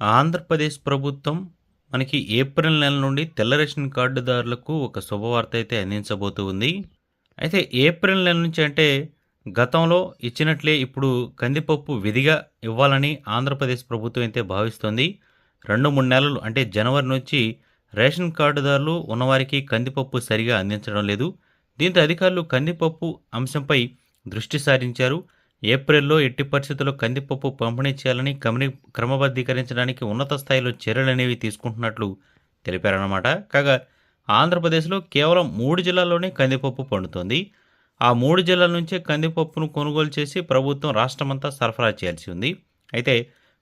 ఆంధ్రప్రదేశ్ ప్రభుత్వం మనకి ఏప్రిల్ నెల నుండి తెల్ల రేషన్ కార్డుదారులకు ఒక శుభవార్త అయితే అందించబోతూ ఉంది. అయితే ఏప్రిల్ నెల నుంచి అంటే గతంలో ఇచ్చినట్లే ఇప్పుడు కందిపప్పు విధిగా ఇవ్వాలని ఆంధ్రప్రదేశ్ ప్రభుత్వం అయితే భావిస్తోంది. రెండు మూడు నెలలు అంటే జనవరి నుంచి రేషన్ కార్డుదారులు ఉన్నవారికి కందిపప్పు సరిగా అందించడం లేదు. దీంతో అధికారులు కందిపప్పు అంశంపై దృష్టి సారించారు. ఏప్రిల్లో ఎట్టి పరిస్థితుల్లో కందిపప్పు పంపిణీ చేయాలని కమిని క్రమబద్ధీకరించడానికి ఉన్నత స్థాయిలో చర్యలు అనేవి తీసుకుంటున్నట్లు తెలిపారన్నమాట. కాగా ఆంధ్రప్రదేశ్లో కేవలం మూడు జిల్లాల్లోనే కందిపప్పు పండుతోంది. ఆ మూడు జిల్లాల నుంచే కందిపప్పును కొనుగోలు చేసి ప్రభుత్వం రాష్ట్రమంతా సరఫరా చేయాల్సి ఉంది. అయితే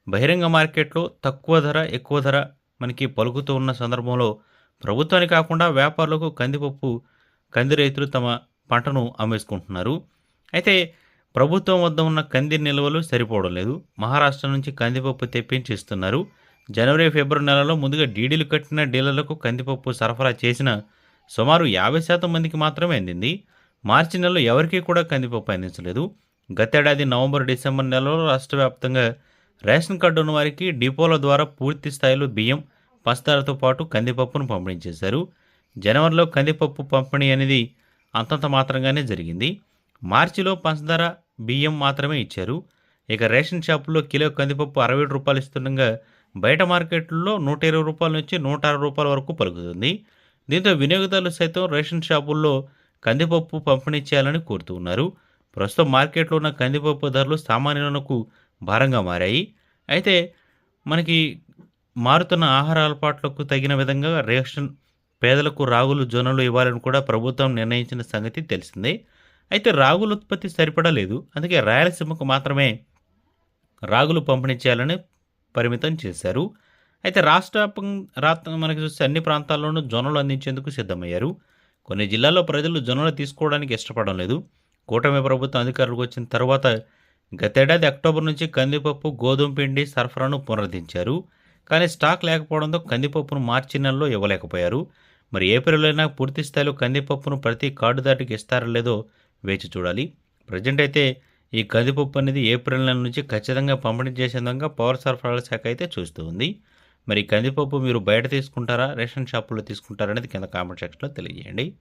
బహిరంగ మార్కెట్లో తక్కువ ధర ఎక్కువ ధర మనకి పలుకుతూ ఉన్న సందర్భంలో ప్రభుత్వానికి కాకుండా వ్యాపారులకు కందిపప్పు కంది రైతులు తమ పంటను అమ్మేసుకుంటున్నారు. అయితే ప్రభుత్వం వద్ద ఉన్న కంది నిల్వలు సరిపోవడం లేదు. మహారాష్ట్ర నుంచి కందిపప్పు తెప్పించి ఇస్తున్నారు జనవరి ఫిబ్రవరి నెలలో ముందుగా డీడీలు కట్టిన డీలర్లకు కందిపప్పు సరఫరా చేసిన సుమారు యాభై శాతం మందికి మాత్రమే అందింది. మార్చి నెలలో ఎవరికీ కూడా కందిపప్పు అందించలేదు. గతేడాది నవంబర్ డిసెంబర్ నెలలో రాష్ట్ర వ్యాప్తంగా రేషన్ కార్డు ఉన్న వారికి డిపోల ద్వారా పూర్తి స్థాయిలో బియ్యం పంచదారతో పాటు కందిపప్పును పంపిణీ చేశారు. జనవరిలో కందిపప్పు పంపిణీ అనేది అంతంత మాత్రంగానే జరిగింది. మార్చిలో పంచదార బియ్యం మాత్రమే ఇచ్చారు. ఇక రేషన్ షాపుల్లో కిలో కందిపప్పు అరవై ఏడు రూపాయలు ఇస్తుండగా బయట మార్కెట్లో నూట ఇరవై రూపాయల నుంచి నూట అరవై రూపాయల వరకు పలుకుతుంది. దీంతో వినియోగదారులు సైతం రేషన్ షాపుల్లో కందిపప్పు పంపిణీ చేయాలని కోరుతూ ఉన్నారు. ప్రస్తుతం మార్కెట్లో ఉన్న కందిపప్పు ధరలు సామాన్యులకు భారంగా మారాయి. అయితే మనకి మారుతున్న ఆహార అలవాట్లకు తగిన విధంగా రేషన్ పేదలకు రాగులు జొన్నలు ఇవ్వాలని కూడా ప్రభుత్వం నిర్ణయించిన సంగతి తెలిసిందే. అయితే రాగుల ఉత్పత్తి సరిపడా లేదు. అందుకే రాయలసీమకు మాత్రమే రాగులు పంపిణీ చేయాలని పరిమితం చేశారు. అయితే రాష్ట్ర రాష్ట్ర మనకి చూస్తే అన్ని ప్రాంతాల్లోనూ జొన్నలు అందించేందుకు సిద్ధమయ్యారు. కొన్ని జిల్లాల్లో ప్రజలు జొన్నలు తీసుకోవడానికి ఇష్టపడడం లేదు. కూటమి ప్రభుత్వం అధికారులకు వచ్చిన తర్వాత గతేడాది అక్టోబర్ నుంచి కందిపప్పు గోధుమ పిండి సరఫరాను పునరుద్ధరించారు. కానీ స్టాక్ లేకపోవడంతో కందిపప్పును మార్చి నెలలో ఇవ్వలేకపోయారు. మరి ఏప్రిల్ అయినా పూర్తి స్థాయిలో కందిపప్పును ప్రతి కార్డుదాటికి ఇస్తారో లేదో వేచి చూడాలి. ప్రజెంట్ అయితే ఈ కందిపప్పు అనేది ఏప్రిల్ నెల నుంచి ఖచ్చితంగా పంపిణీ చేసే విధంగా పవర్ సరఫరాల శాఖ అయితే చూస్తూ ఉంది. మరి కందిపప్పు మీరు బయట తీసుకుంటారా? రేషన్ షాపుల్లో తీసుకుంటారా? అనేది కింద కామెంట్ సెక్షన్లో తెలియజేయండి.